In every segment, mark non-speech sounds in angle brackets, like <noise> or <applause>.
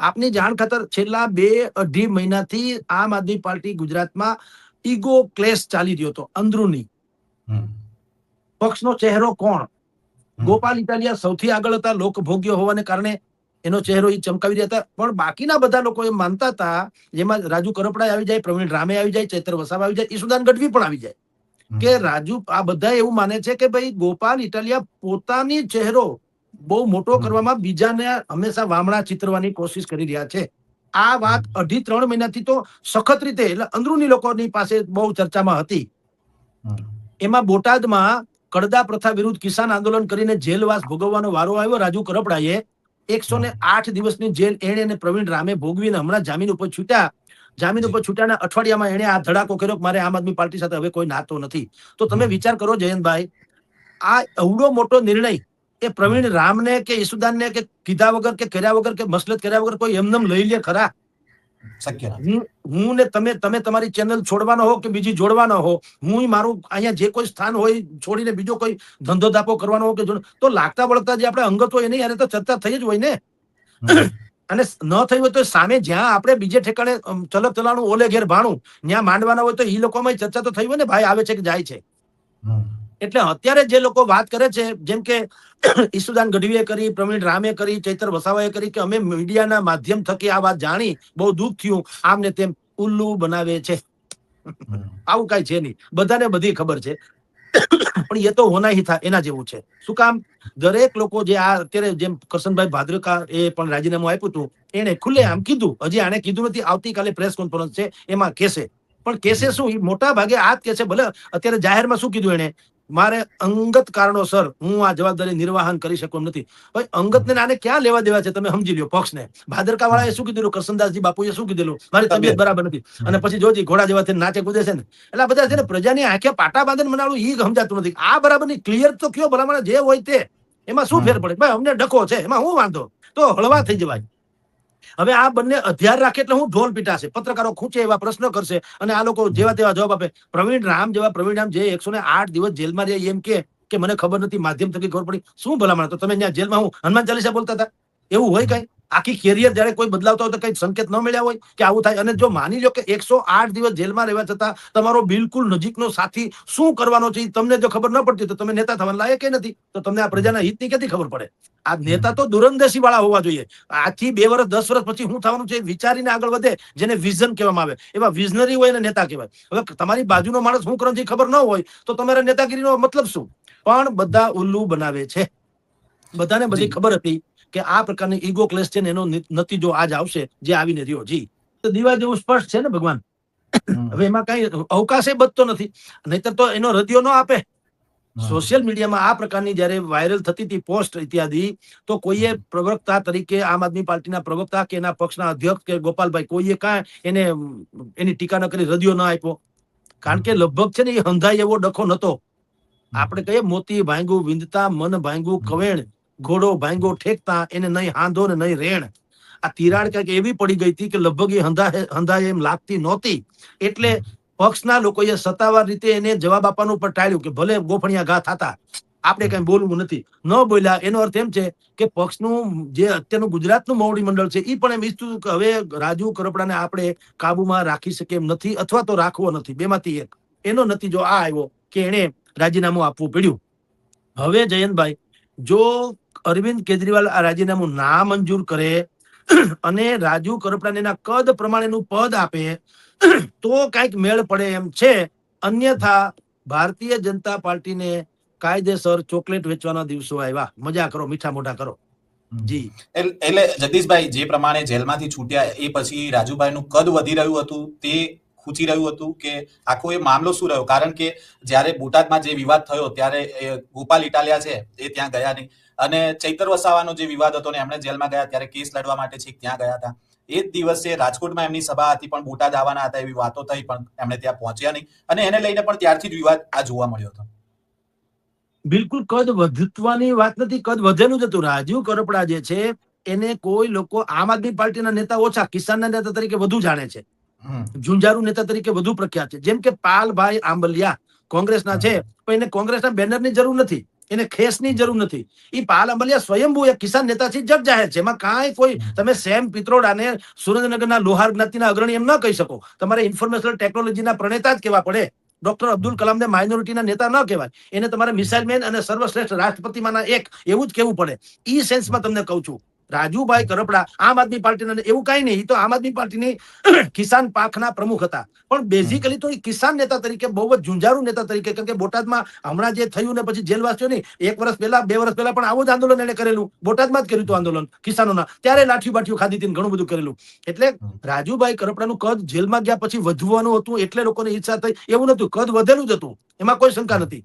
આપની જાણ ખાતર છેલ્લા બે અઢી મહિનાથી આમ આદમી પાર્ટી ગુજરાતમાં ઈગો ક્લેશ ચાલી રહ્યો હતો અંદરૂની. પક્ષનો ચહેરો કોણ? ગોપાલ ઇટાલિયા સૌથી આગળ હતા લોકભોગ્ય હોવાને કારણે એનો ચહેરો એ ચમકાવી રહ્યા હતા. પણ બાકીના બધા લોકો એમ માનતા હતા જેમાં રાજુ કરપડા આવી જાય પ્રવીણ રામે આવી જાય ચૈતર વસાવા આવી જાય ઈસુદાન ગઢવી પણ આવી જાય. કે રાજુ આ બધા એવું માને છે કે ભાઈ ગોપાલ ઇટાલિયા પોતાની ચહેરો બહુ મોટો કરવામાં બીજાને હંમેશા વામણા ચિતરવાની કોશિશ કરી રહ્યા છે. આ વાત અઢી ત્રણ મહિનાથી તો સખત રીતે એટલે અંદરૂની લોકોની પાસે બહુ ચર્ચામાં હતી. એમાં બોટાદમાં કડદા પ્રથા વિરુદ્ધ કિસાન આંદોલન કરીને જેલવાસ ભોગવવાનો વારો આવ્યો. રાજુ કરપડાએ એકસો ને આઠ દિવસની જેલ એણે અને પ્રવીણ રામે ભોગવીને હમણાં જામીન ઉપર છૂટ્યા. જામીન ઉપર છૂટ્યાના અઠવાડિયામાં એણે આ ધડાકો કર્યો મારે આમ આદમી પાર્ટી સાથે હવે કોઈ નાતો નથી. તો તમે વિચાર કરો જયંતભાઈ આ એવડો મોટો નિર્ણય એ પ્રવીણ રામને કે ઈસુદાનને કે કીધા વગર કે કર્યા વગર કે મસલત કર્યા વગર કોઈ એમનેમ લઈ લે ખરા? શક્ય હું ને તમે તમે તમારી ચેનલ છોડવાનો હો કે બીજી જોડવાનો હો? હું મારું અહીંયા જે કોઈ સ્થાન હોય છોડીને બીજો કોઈ ધંધો ધાપો કરવાનો હો કે તો લાગતા વળગતા જે આપણે અંગત હોય એની યારે તો ચર્ચા થઈ જ હોય ને? <clears throat> અને ન થઈ હોય તો સામે જ્યાં આપણે બીજે ઠેકાણે ચલક ચલાણું ઓલે ઘેર ભાણું ત્યાં માંડવાના હોય તો એ લોકોમાં ચર્ચા તો થઈ હોય ને ભાઈ આવે છે કે જાય છે. એટલે અત્યારે જે લોકો વાત કરે છે, જેમ કે ઈસુદાન ગઢવીએ કરી, પ્રવીણ રામે કરી, ચૈતર વસાવાએ કરી કે અમે મીડિયાના માધ્યમ થકી આ વાત જાણી, બહુ દુઃખ થયું આમ ને તેમ ઉલ્લુ બનાવે છે. આવું કઈ છે નહીં. બધાને બધી ખબર છે. પણ એ તો હોના હિતા એના જેવું છે. શું કામ? દરેક લોકો જે આ અત્યારે જેમ કરશનભાઈ ભાદ્રકા એ પણ રાજીનામું આપ્યું હતું એને ખુલ્લે આમ કીધું. હજી આને કીધું નથી, આવતીકાલે પ્રેસ કોન્ફરન્સ છે, એમાં કેસે પણ કેસે શું? મોટા ભાગે આ જ કેસે ભલે અત્યારે જાહેરમાં શું કીધું એને મારે અંગત કારણોસર હું આ જવાબદારી નિર્વાહન કરી શકું એમ નથી. ભાઈ અંગત ને આને ક્યાં લેવા દેવા છે તમે સમજી લ્યો પક્ષને. ભાદરકા વાળાએ શું કીધું કરસનદાસજી બાપુએ શું કીધેલું? મારી તબિયત બરાબર નથી. અને પછી જોજી ઘોડા જેવા થઈને નાચે કૂદે છે ને. એટલે આ બધા છે ને પ્રજાની આંખે પાટા બાંધીને મનાવું ઈ સમજાતું નથી. આ બરાબરની ક્લિયર તો કયો ભલામણ જે હોય તે. એમાં શું ફેર પડે? ભાઈ અમને ડખો છે. એમાં હું વાંધો? તો હળવા થઈ જવાય. હવે આ બંને અધ્યાર રાખે એટલે હું ઢોલ પીટાશે. પત્રકારો ખૂંચે એવા પ્રશ્નો કરશે અને આ લોકો જેવા તેવા જવાબ આપે. પ્રવીણ રામ જેવા પ્રવીણ રામ જે એકસો ને આઠ દિવસ જેલમાં રહ્યા, એમ કે મને ખબર નથી, માધ્યમ થકી ખબર પડી. શું ભલામણ? તો તમે જેલમાં હું હનુમાન ચાલીસા બોલતા હતા? એવું હોય કઈ? આખી કેરિયર જયારે કોઈ બદલાવતા હોય તો કઈ સંકેત ન મળ્યા હોય કે આવું થાય. અને જો માની લો કે એકસો આઠ દિવસ જેલમાં રહેવા છતાં તમારો બિલકુલ નજીકનો સાથી શું કરવાનો છે તમને જો ખબર ન પડતી તો તમે નેતા થવાના લાયક કે નથી. તો તમને આ પ્રજાના હિતની ક્યાંથી ખબર પડે? આ નેતા તો દૂરંદેશી વાળા હોવા જોઈએ. આજથી બે વર્ષ દસ વર્ષ પછી શું થવાનું છે વિચારીને આગળ વધે જેને વિઝન કહેવામાં આવે. એવા વિઝનરી હોય એને નેતા કહેવાય. હવે તમારી બાજુનો માણસ શું કરવાનું છે ખબર ન હોય તો તમારા નેતાગીરીનો મતલબ શું? પણ બધા ઉલ્લુ બનાવે છે. બધાને બધી ખબર હતી. કે આ પ્રકારની ઈગો ક્લેશ છે ને એનો નતીજો આજ આવશે જે આવીને રહ્યો. જી. તો દીવા જેવું સ્પષ્ટ છે ને ભગવાન? હવે એમાં કઈ અવકાશે બચતો નથી. નહીતર તો એનો રદિયો ન આપે. સોશિયલ મીડિયામાં આ પ્રકારની જયારે વાયરલ થતી હતી પોસ્ટ ઇત્યાદિ તો કોઈએ પ્રવક્તા તરીકે આમ આદમી પાર્ટીના પ્રવક્તા કે એના પક્ષના અધ્યક્ષ કે ગોપાલભાઈ કોઈએ કાંઈ એને એની ટીકા ન કરી રદિયો ન આપ્યો. કારણ કે લગભગ છે ને એ હંધાય એવો ડખો નતો. આપણે કહીએ મોતી ભાંગું વિંધતા મન ભાંગું કવેણ ઘોડો ભાંગો ઠેકતા એને નહીં હાંધો ને નહીં રેણ. આ તિરાડ કંઈક એવી પડી ગઈ હતી કે લગભગ એ હંધાય એમ લાગતી નહોતી. એટલે પક્ષના લોકોએ સત્તાવાર રીતે એને જવાબ આપવાનું પણ ટાળ્યું કે ભલે ગોફણિયા ઘા થતા આપણે કઈ બોલવું નથી. ન બોલ્યા એનો અર્થ એમ છે કે પક્ષનું જે અત્યારનું ગુજરાતનું મોવડી મંડળ છે એ પણ એમ ઈચ્છતું કે હવે રાજુ કરપડાને આપણે કાબુમાં રાખી શકીએ એમ નથી અથવા તો રાખવો નથી બેમાંથી એક. એનો નતીજો આ આવ્યો કે એણે રાજીનામું આપવું પડ્યું. હવે જયંતભાઈ જો અરવિંદ કેજરીવાલ આ રાજીનામું ના મંજૂર કરે <clears throat> અને રાજુ કરપડાને એના કદ પ્રમાણેનું પદ આપે <clears throat> તો કંઈક મેળ પડે એમ છે. અન્યથા ભારતીય જનતા પાર્ટીને કાયદેસર ચોકલેટ વેચવાના દિવસો આવ્યા. મજા કરો મીઠા મોઢા કરો. જી. એટલે જગદીશભાઈ જે પ્રમાણે જેલમાંથી છૂટ્યા એ પછી રાજુભાઈનું કદ વધી રહ્યું હતું તે ખૂચી રહ્યું હતું કે આખો એ મામલો શું રહ્યો? કારણ કે જ્યારે બોટાદમાં જે વિવાદ થયો ત્યારે એ ગોપાલ ઇટાલિયા છે એ ત્યાં ગયા નહીં. અને ચૈતર વસાવાનો જે વિવાદ હતો ને એમણે જેલમાં ગયા ત્યારે કેસ લડવા માટે છે ત્યાં ગયા હતા. એ જ દિવસે રાજકોટમાં એમની સભા હતી પણ બોટાદ આવવાના હતા એવી વાતો થઈ પણ એમણે ત્યાં પહોંચ્યા નહીં. અને એને લઈને પણ ત્યારથી જ વિવાદ આ જોવા મળ્યો હતો. બિલકુલ કદ વધવાની વાત નથી કદ વધેલું જ હતું. રાજીવ કરપડા જે છે એને કોઈ લોકો આમ આદમી પાર્ટીના નેતા ઓછા કિસાનના નેતા તરીકે વધુ જાણે છે. ઝુંઝારુ નેતા તરીકે વધુ પ્રખ્યાત છે. જેમ કે પાલભાઈ આંબલિયા કોંગ્રેસના છે પણ એને કોંગ્રેસના બેનરની જરૂર નથી. એને ખેસની જરૂર નથી. ઈ પાલ અંબલિયા સ્વયંભૂ એક કિસાન નેતાથી જગ જાહેર છે. એમાં કાંઈ કોઈ તમે સેમ પિત્રોડાને સુરેન્દ્રનગરના લોહાર જ્ઞાતિના અગ્રણી એમ ન કહી શકો. તમારે ઇન્ફોર્મેશનલ ટેકનોલોજીના પ્રણેતા જ કહેવા પડે. ડોક્ટર અબ્દુલ કલામને માઇનોરિટીના નેતા ન કહેવાય. એને તમારે મિસાઇલ મેન અને સર્વશ્રેષ્ઠ રાષ્ટ્રપતિમાંના એક એવું જ કહેવું પડે. ઈ સેન્સમાં તમને કહું છું. રાજુભાઈ કરપડા આમ આદમી પાર્ટીના એવું કઈ નહીં તો આમ આદમી પાર્ટીની <clears throat> કિસાન પાંખના પ્રમુખ હતા. પણ બેઝિકલી તો એ કિસાન નેતા તરીકે બહુ જ ઝુંઝારું નેતા તરીકે કેમ કે બોટાદમાં હમણાં જે થયું ને પછી જેલવાસીઓ ની એક વર્ષ પહેલા બે વર્ષ પહેલા પણ આવું જ આંદોલન એને કરેલું. બોટાદમાં જ કર્યું હતું આંદોલન કિસાનોના. ત્યારે લાઠી બાઠીઓ ખાધી હતી ઘણું બધું કરેલું. એટલે રાજુભાઈ કરપડાનું કદ જેલમાં ગયા પછી વધવાનું હતું એટલે લોકોને ઈચ્છા થઈ એવું નતું કદ વધેલું જ હતું. એમાં કોઈ શંકા નથી.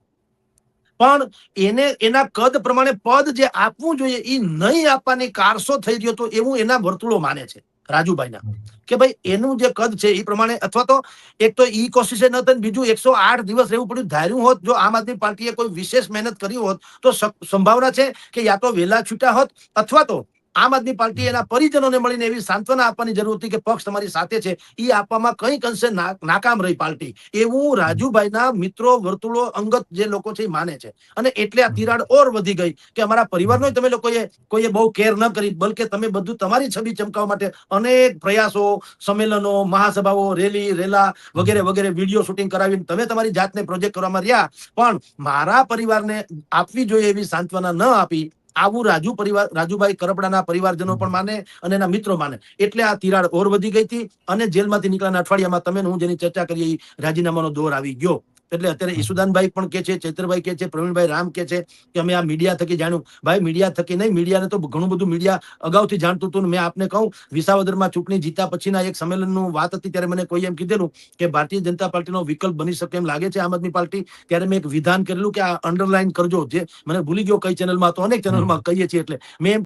પણ એને, એના કદ પ્રમાણે પદ જે આપવું જોઈએ એ નહીં આપવાની કારસો થઈ ગયો તો એવું એના વર્તુળો માને છે, રાજુભાઈના. કે ભાઈ, એનું જે કદ છે એ પ્રમાણે, અથવા તો એક તો ઈ કોશિશે ન થઈ બીજું એકસો આઠ દિવસ રહેવું પડ્યું, ધાર્યું હોત, જો આમ આદમી પાર્ટીએ કોઈ વિશેષ મહેનત કરી હોત, તો સંભાવના છે કે યા તો વેલા છૂટા હોત, અથવા તો આમ આદમી પાર્ટી એના પરિજનોને મળીને એવી સાંત્વના આપવાની જરૂર હતી કે પક્ષ તમારી સાથે છે એ આપવામાં કંઈક અંશે નાકામ રહી પાર્ટી. એવું રાજુભાઈના મિત્રો વર્તુળો અંગત જે લોકો છે માને છે. અને એટલે આ તિરાડ ઓર વધી ગઈ કે અમારા પરિવારનો તમે લોકોએ કોઈએ બહુ કેર ન કરી, બલકે તમે બધું તમારી છબી ચમકાવવા માટે અનેક પ્રયાસો, સંમેલનો, મહાસભાઓ, રેલી, રેલા વગેરે વગેરે વીડિયો શૂટિંગ કરાવીને તમે તમારી જાતને પ્રોજેક્ટ કરવામાં રહ્યા. પણ મારા પરિવારને આપવી જોઈએ એવી સાંત્વના ન આપી આવું રાજુ પરિવાર, રાજુભાઈ કરપડાના પરિવારજનો પણ માને અને એના મિત્રો માને. એટલે આ તિરાડ ઓર વધી ગઈ હતી અને જેલમાંથી નીકળ્યાના અઠવાડિયામાં તમે હું જેની ચર્ચા કરીએ રાજીનામાનો દોર આવી ગયો. એટલે અત્યારે ઈસુદાનભાઈ પણ કે છે, ચૈત્રભાઈ કે છે, પ્રવીણભાઈ રામ કે છે કે અમે આ મીડિયા થકી જાણ્યું. ભાઈ, મીડિયા થકી નહીં, મીડિયાને તો ઘણું બધું મીડિયા અગાઉથી જાણતું હતું મેં આપને કહું, વિસાવદરમાં ચૂંટણી જીતા પછીના એક સંમેલનનું વાત હતી, ત્યારે મને કોઈ એમ કીધેલું કે ભારતીય જનતા પાર્ટીનો વિકલ્પ બની શકે એમ લાગે છે આમ આદમી પાર્ટી, ત્યારે મેં એક વિધાન કરેલું કે આ અંડરલાઈન કરજો. જે મને ભૂલી ગયો કઈ ચેનલમાં તો અનેક ચેનલમાં કહીએ છીએ એટલે. મેં